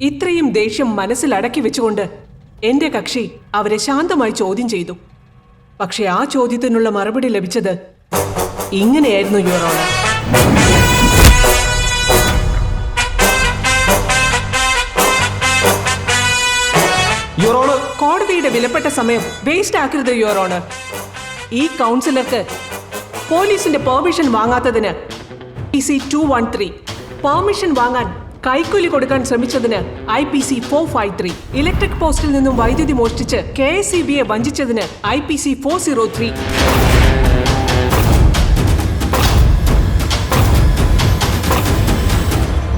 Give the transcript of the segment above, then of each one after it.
ഇത്രയും ദേഷ്യം മനസ്സിലടക്കി വെച്ചുകൊണ്ട് എന്റെ കക്ഷി അവരെ ശാന്തമായി ചോദ്യം ചെയ്തു. പക്ഷെ ആ ചോദ്യത്തിനുള്ള മറുപടി ലഭിച്ചത് ഇങ്ങനെയായിരുന്നു യുവറോണ യുറോണ് കോടതിയുടെ വിലപ്പെട്ട സമയം വേസ്റ്റ് ആക്കരുത് യുവർ ഓണർ ഈ കൗൺസിലർക്ക് പോലീസിന്റെ permission വാങ്ങാത്തതിന് P C two one three permission വാങ്ങാൻ കൈക്കൂലി കൊടുക്കാൻ ശ്രമിച്ചതിന് I P C four five three electric പോസ്റ്റിൽ നിന്നും വൈദ്യുതി മോഷ്ടിച്ച് കെ എസ് സി ബിയെ വഞ്ചിച്ചതിന് I P C four zero three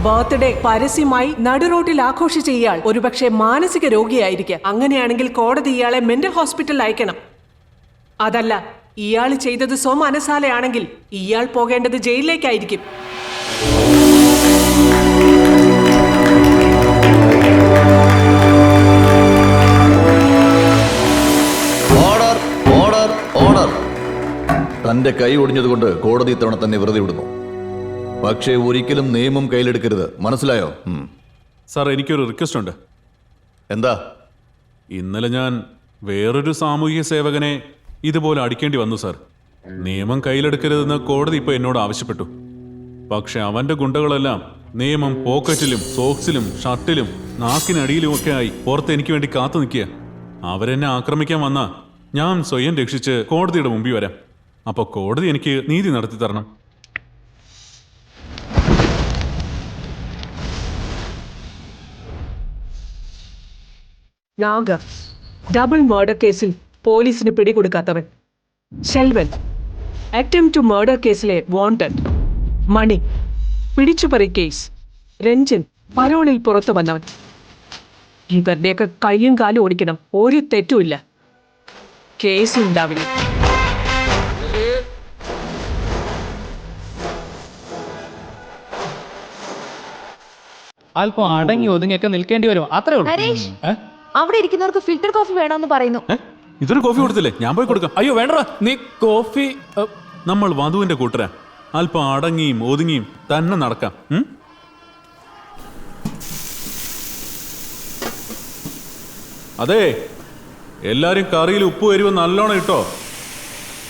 birthday പരസ്യമായി നടുറോട്ടിൽ ആഘോഷിച്ച ഇയാൾ ഒരുപക്ഷെ മാനസിക രോഗിയായിരിക്കും. അങ്ങനെയാണെങ്കിൽ കോടതി ഇയാളെ മെന്റൽ ഹോസ്പിറ്റലിൽ അയക്കണം. അതല്ല ഇയാൾ ചെയ്തത് സ്വമനസാലയാണെങ്കിൽ ഇയാൾ പോകേണ്ടത് ജയിലിലേക്കായിരിക്കും. തന്റെ കൈ ഒടിഞ്ഞതുകൊണ്ട് കോടതി ഇത്തവണ തന്നെ വെറുതെ വിടുന്നു. പക്ഷേ ഒരിക്കലും നിയമം കയ്യിലെടുക്കരുത്. മനസ്സിലായോ. സാർ എനിക്കൊരു റിക്വസ്റ്റ് ഉണ്ട്. എന്താ? ഇന്നലെ ഞാൻ വേറൊരു സാമൂഹിക സേവകനെ ഇതുപോലെ അടിക്കേണ്ടി വന്നു സാർ. നിയമം കയ്യിലെടുക്കരുതെന്ന് കോടതി ഇപ്പോൾ എന്നോട് ആവശ്യപ്പെട്ടു. പക്ഷെ അവന്റെ ഗുണ്ടകളെല്ലാം നിയമം പോക്കറ്റിലും സോക്സിലും ഷർട്ടിലും നാക്കിനടിയിലും ഒക്കെ ആയി പുറത്ത് എനിക്ക് വേണ്ടി കാത്തു നിൽക്കുക. അവരെന്നെ ആക്രമിക്കാൻ വന്ന ഞാൻ സ്വയം രക്ഷിച്ച് കോടതിയുടെ മുമ്പിൽ വരാം. അപ്പൊ കോടതി എനിക്ക് നീതി നടത്തി തരണം. ഡബിൾ മർഡർ കേസിൽ പോലീസിന് പിടികൊടുക്കാത്തവൻ. ഷെൽവൻ അറ്റംപ് ടു മർഡർ കേസിലെ വാണ്ടഡ് മണി പിടിച്ചുപറി കേസ് രഞ്ജൻ. പരോളിൽ പുറത്തു വന്നവൻ. ഇവരുടെയൊക്കെ കൈയും കാലും ഓടിക്കണം. ഒരു തെറ്റുമില്ല. കേസ് ഉണ്ടാവില്ല. അല്പം അടങ്ങി ഒതുങ്ങിയൊക്കെ നിൽക്കേണ്ടി വരും. അത്രേ ഉള്ളൂ. ഹരീഷ് ഏ? അവിടെ ഇരിക്കുന്നവർക്ക് ഫിൽറ്റർ കോഫി വേണമെന്ന് പറയുന്നു. ഏ? ഇതൊരു കോഫി കൊടുത്തില്ലേ? ഞാൻ പോയി കൊടുക്കാം. അയ്യോ വേണ്ട നീ കോഫി ഏ, നമ്മൾ വധുവിന്റെ കൂട്ടരാ. അല്പം അടങ്ങിയും ഒതുങ്ങിയും തന്നെ നടക്കാം. ഉം? അതെ എല്ലാരും കറിയിൽ ഉപ്പ് എരിവ് നല്ലോണം ഇട്ടോ?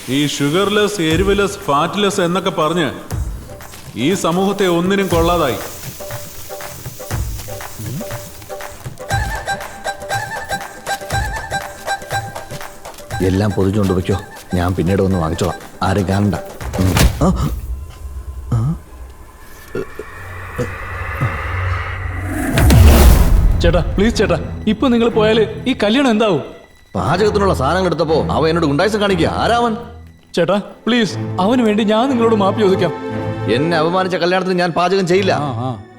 ഈ ഷുഗർലെസ് എരിവ്ലെസ് ഫാറ്റ്ലെസ് എന്നൊക്കെ പറഞ്ഞ് ഈ സമൂഹത്തെ ഒന്നിനും കൊള്ളാതായി. എല്ലാം പൊതിഞ്ഞുകൊണ്ട് വെക്കോ. ഞാൻ പിന്നീട് ഒന്ന് വാങ്ങിച്ചോളാം. ആരും കാണണ്ട. ചേട്ടാ പ്ലീസ് ചേട്ടാ ഇപ്പൊ നിങ്ങൾ പോയാൽ ഈ കല്യാണം എന്താവും? പാചകത്തിനുള്ള സാധനങ്ങൾ എടുത്തപ്പോ അവൻ എന്നോട് ഗുണ്ടായിസം കാണിക്കുക. ആരാവൻ? ചേട്ടാ പ്ലീസ് അവന് വേണ്ടി ഞാൻ നിങ്ങളോട് മാപ്പ് ചോദിക്കാം. എന്നെ അപമാനിച്ച കല്യാണത്തിന് ഞാൻ പാചകം ചെയ്യില്ല.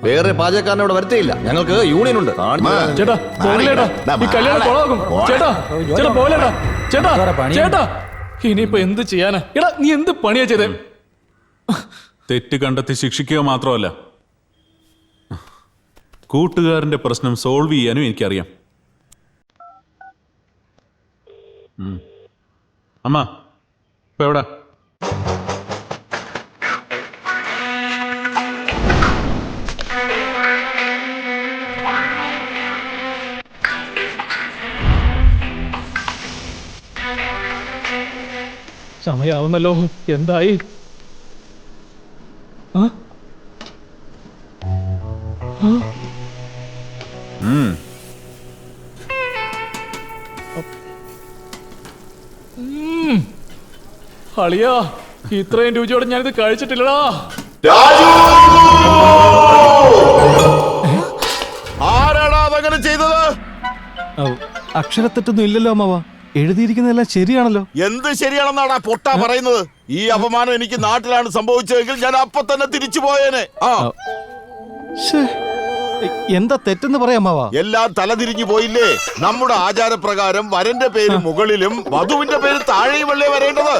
വേറെ പാചകക്കാരനെ ഇവിടെ വരുത്തിയില്ല. ഞങ്ങൾക്ക് യൂണിയൻ ഉണ്ട്. ഇനിയിപ്പൊ തരാം. ചേട്ടാ പോകലേട്ടാ ഈ കല്യാണം കൊളാകും ചേട്ടാ ചേട്ടാ പോലേട്ടാ ചേട്ടാ ചേട്ടാ ഇനിയിപ്പോ എന്ത് ചെയ്യാനാ? എടാ നീ എന്ത് പണിയാ ചെയ്തേ? തെറ്റ് കണ്ടെത്തി ശിക്ഷിക്കുക മാത്രമല്ല. കൂട്ടുകാരന്റെ പ്രശ്നം സോൾവ് ചെയ്യാനും എനിക്കറിയാം. ഉം. അമ്മ ഇപ്പൊ എവിടാ? സമയാവുന്നല്ലോ. എന്തായി. അളിയാ ഇത്രയും രുചിയോടെ ഞാനിത് കഴിച്ചിട്ടില്ലടാ. ആരാടാ അതങ്ങനെ ചെയ്തത്? അക്ഷരത്തെറ്റൊന്നും ഇല്ലല്ലോ അമ്മാവ. എഴുതിയിരിക്കുന്നതെല്ലാം ശരിയാണല്ലോ. എന്ത് ശരിയാണെന്നാണ് പൊട്ടാ പറയുന്നത്? ഈ അപമാനം എനിക്ക് നാട്ടിലാണ് സംഭവിച്ചതെങ്കിൽ ഞാൻ അപ്പൊ തന്നെ തിരിച്ചു പോയേനെ. ആ. എന്താ തെറ്റെന്ന് പറയാമാവാ അമ്മാവ. എല്ലാം തലതിരിഞ്ഞു പോയില്ലേ? നമ്മുടെ ആചാരപ്രകാരം വരന്റെ പേര് മുകളിലും വധുവിന്റെ പേര് താഴെയുമല്ലേ വരേണ്ടത്?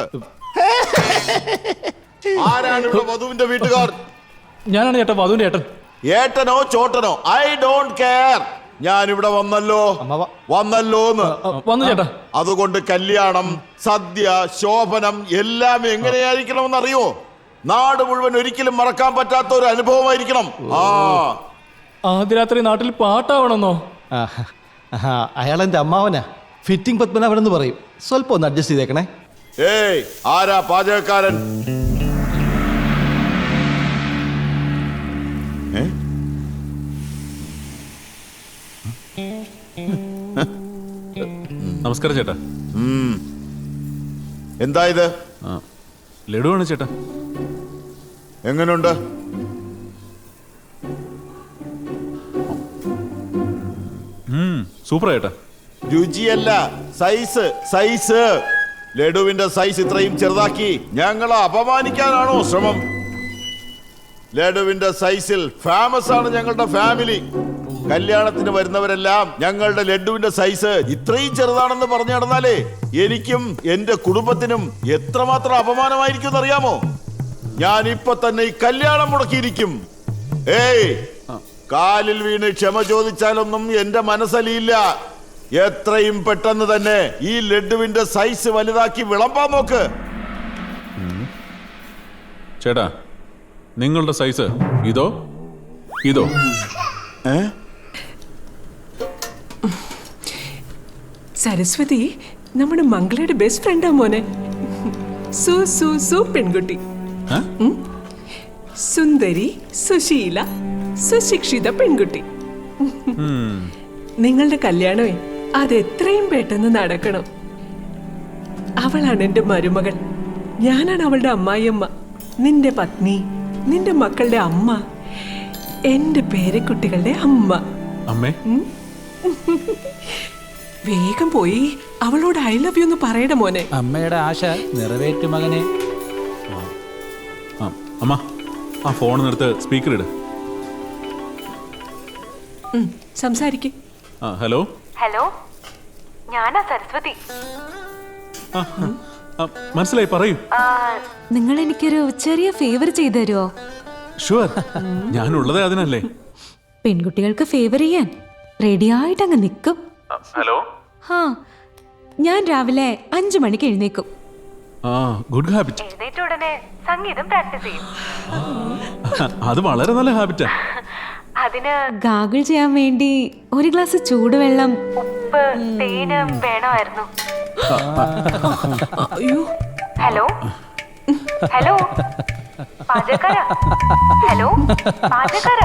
ആരാണ് ഇവിടെ വധുവിന്റെ വീട്ടുകാർ? ഞാനാണ് ചേട്ടൻ വധുവിന്റെ ഏട്ടൻ. ഏട്ടനോ ചോട്ടനോ? ഐ ഡോണ്ട് കെയർ ഞാൻ ഇവിടെ വന്നല്ലോ വന്നല്ലോ വന്നല്ലോന്ന്. വന്നു ചേട്ടാ. അതുകൊണ്ട് കല്യാണം സദ്യ ശോഭനം എല്ലാം എങ്ങനെയായിരിക്കണമെന്ന് അറിയോ നാട് മുഴുവൻ ഒരിക്കലും മറക്കാൻ പറ്റാത്ത ഒരു അനുഭവമായിരിക്കണം. ആ. ആദ്യ രാത്രി നാട്ടിൽ പാട്ടാവണമെന്നോ? അയാളെന്റെ അമ്മാവനാ. ഫിറ്റിംഗ് പത്മനാഭൻ എന്ന് പറയും. സ്വല്പം ഒന്ന് അഡ്ജസ്റ്റ് ചെയ്തേക്കണേ. ഏയ് ആരാ പാചകക്കാരൻ? നമസ്കാരം ചേട്ടാ. എന്താ ഇത്? ലഡുവാണ് ചേട്ടാ. എങ്ങനുണ്ട്? സൂപ്പർ ചേട്ടാ. രുചിയല്ല സൈസ് സൈസ് ലഡുവിന്റെ സൈസ് ഇത്രയും ചെറുതാക്കി ഞങ്ങളെ അപമാനിക്കാനാണോ ശ്രമം? ലഡുവിന്റെ സൈസിൽ ഫേമസ് ആണ് ഞങ്ങളുടെ ഫാമിലി കല്യാണത്തിന് വരുന്നവരെല്ലാം ഞങ്ങളുടെ ലഡുവിന്റെ സൈസ് ഇത്രയും ചെറുതാണെന്ന് പറഞ്ഞു നടന്നാലേ എനിക്കും എന്റെ കുടുംബത്തിനും എത്രമാത്രം അപമാനമായിരിക്കും അറിയാമോ? ഞാൻ ഇപ്പൊ തന്നെ ഈ കല്യാണം മുടക്കിയിരിക്കും. ഏയ് കാലിൽ വീണ് ക്ഷമ ചോദിച്ചാലൊന്നും എന്റെ മനസ്സലിയില്ല. എത്രയും പെട്ടെന്ന് തന്നെ ഈ ലഡുവിന്റെ സൈസ് വലുതാക്കി വിളമ്പാൻ നോക്ക്. ചേട്ടാ നിങ്ങളുടെ സൈസ് ഇതോ? ഇതോ? സരസ്വതി നമ്മുടെ മംഗളയുടെ ബെസ്റ്റ് ഫ്രണ്ടാ മോനെ. സു സു സു പെൺകുട്ടി? സുന്ദരി സുശീല സുശിക്ഷിത പെൺകുട്ടി. നിങ്ങളുടെ കല്യാണമേ അത് എത്രയും പെട്ടെന്ന് നടക്കണം. അവളാണ് എന്റെ മരുമകൾ ഞാനാണ് അവളുടെ അമ്മായിയമ്മ. നിന്റെ പത്നി നിന്റെ മക്കളുടെ അമ്മ എന്റെ പേരക്കുട്ടികളുടെ അമ്മ. അമ്മേ? വേഗം പോയി. അവളോട് ഐ ലവ് യു എന്ന് പറയട മോനെ. അമ്മയുടെ ആശ നിറവേറ്റു മകനെ. അമ്മ ആ ഫോൺ നിർത്ത് സ്പീക്കർ ഇട്. സംസാരിക്ക്. ആ ഹലോ? ഹലോ? ഞാനാ സരസ്വതി. മനസ്സിലായി പറയൂ. നിങ്ങൾ എനിക്കൊരു ചെറിയ ഫേവർ ചെയ്തു തരുമോ ഷുവർ ഞാനുള്ളതേ അതിനല്ലേ. പെൺകുട്ടികൾക്ക് ഫേവർ ചെയ്യാൻ. റെഡി ആയിട്ട് അങ്ങ് നിൽക്കും ഹലോ? ഹാ ഞാൻ രാവിലെ അഞ്ചു മണിക്ക് എഴുന്നേക്കും. ആ ഗുഡ് ഹാബിറ്റ് എഴുന്നേറ്റ ഉടനെ സംഗീതം പ്രാക്ടീസ് ചെയ്യും. അത് വളരെ നല്ല ഹാബിറ്റാ അതിന് ഗാഗിൾ ചെയ്യാൻ വേണ്ടി ഒരു ഗ്ലാസ് ചൂടുവെള്ളം ഉപ്പ് തേന് വേണമായിരുന്നു. അയ്യോ. ഹലോ? ഹലോ? പാചകക്കാര? ഹലോ? പാചകക്കാര?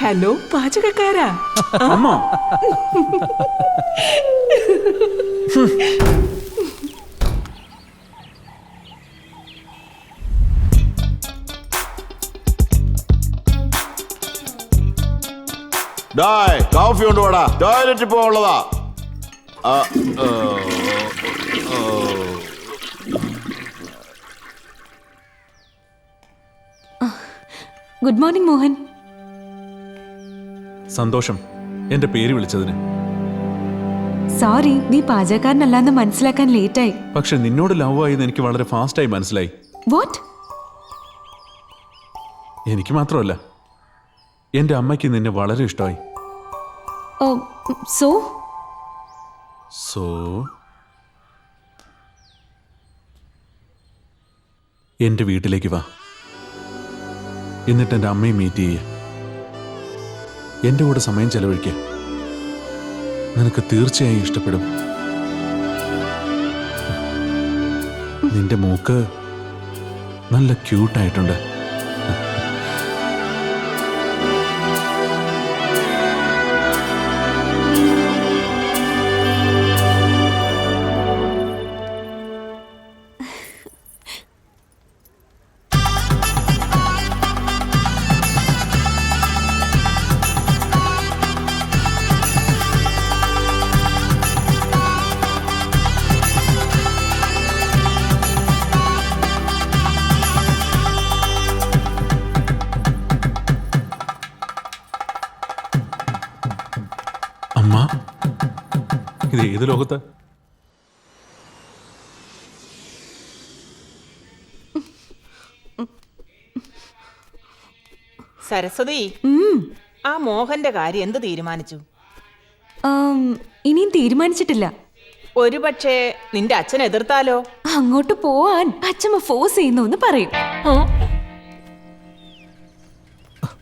ഹലോ പാചകക്കാരാ? അമ്മ. ഡായ് കാഫി ടോയ്ലറ്റ് ടോയ്ലറ്റിൽ പോകാനുള്ളതാ ഗുഡ് മോർണിംഗ് മോഹൻ. സന്തോഷം. എന്റെ പേര് വിളിച്ചതിന്. സോറി നീ പാചകക്കാരനല്ലാന്ന് മനസ്സിലാക്കാൻ ലേറ്റായി. പക്ഷെ നിന്നോട് ലവ് ആയെന്ന് എനിക്ക് വളരെ ഫാസ്റ്റായി മനസ്സിലായി. വാട്ട് എനിക്ക് മാത്രമല്ല എന്റെ അമ്മയ്ക്ക് നിന്നെ വളരെ ഇഷ്ടമായി. സോ? സോ? എന്റെ വീട്ടിലേക്ക് വാ. എന്നിട്ട് എന്റെ അമ്മയെ മീറ്റ് ചെയ്യ. എന്റെ കൂടെ സമയം ചെലവഴിക്കുക നിനക്ക് തീർച്ചയായും ഇഷ്ടപ്പെടും. നിന്റെ മൂക്ക് നല്ല ക്യൂട്ടായിട്ടുണ്ട് ഏത് ലോകത്ത്? സരസ്വതി ആ മോഹന്റെ കാര്യം എന്ത് തീരുമാനിച്ചു? ഇനിയും തീരുമാനിച്ചിട്ടില്ല. ഒരുപക്ഷെ നിന്റെ അച്ഛൻ എതിർത്താലോ? അങ്ങോട്ട് പോവാൻ അച്ഛമ്മ ഫോഴ്സ് ചെയ്യുന്നു എന്ന് പറയും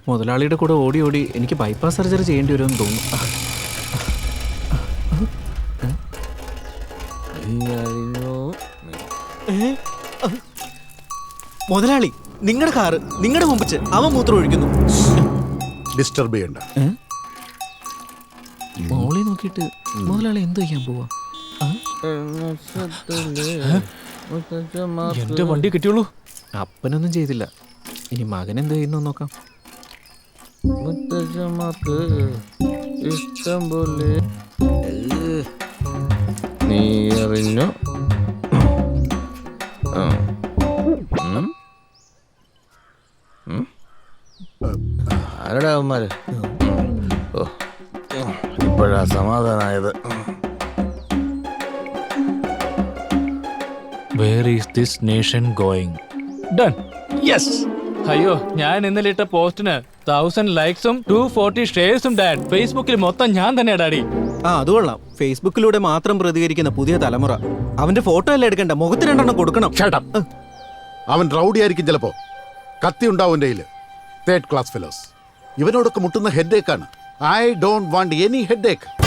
മുതലാളിയുടെ കൂടെ ഓടി ഓടി എനിക്ക് ബൈപ്പാസ് സർജറി ചെയ്യേണ്ടി വരുമെന്ന് തോന്നുന്നു. മുതലാളി നിങ്ങളുടെ കാറ് നിങ്ങളുടെ മുമ്പിച്ച് അവൻ മൂത്രം ഒഴിക്കുന്നു. ഡിസ്റ്റർബ് ചെയ്യണ്ട. മോളെ നോക്കിയിട്ട് മുതലാളി എന്ത് ചെയ്യാൻ പോവാ? എന്റെ വണ്ടി കിട്ടിയുള്ളൂ. അപ്പനൊന്നും ചെയ്തില്ല. ഇനി മകൻ എന്ത് ചെയ്യുന്നു നോക്കാം. ഇഷ്ടം പോലെ. നീ അറിഞ്ഞു? ആരുടെ അവന്മാര്? ഓ ഇപ്പോഴാ സമാധാനായത്. Where is this nation going done yes അയ്യോ ഞാൻ ഇന്നലെ ഇട്ട പോസ്റ്റിന് തൗസൻഡ് ലൈക്സും ടു ഫോർട്ടി ഷെയർസും ഡാഡ് ഫേസ്ബുക്കിൽ മൊത്തം ഞാൻ തന്നെ ഡാഡി ആ അത് കൊള്ളാം. ഫേസ്ബുക്കിലൂടെ മാത്രം പ്രതികരിക്കുന്ന പുതിയ തലമുറ. അവന്റെ ഫോട്ടോ അല്ലേ എടുക്കണ്ട? മുഖത്ത് രണ്ടെണ്ണം കൊടുക്കണം. അവൻ റൗഡി ആയിരിക്കും ചിലപ്പോ. കത്തി ഉണ്ടാവും തേർഡ് ക്ലാസ് ഫെലോസ് ഇവനോടൊക്കെ മുട്ടുന്ന ഹെഡ് ആണ്. I don't want any headache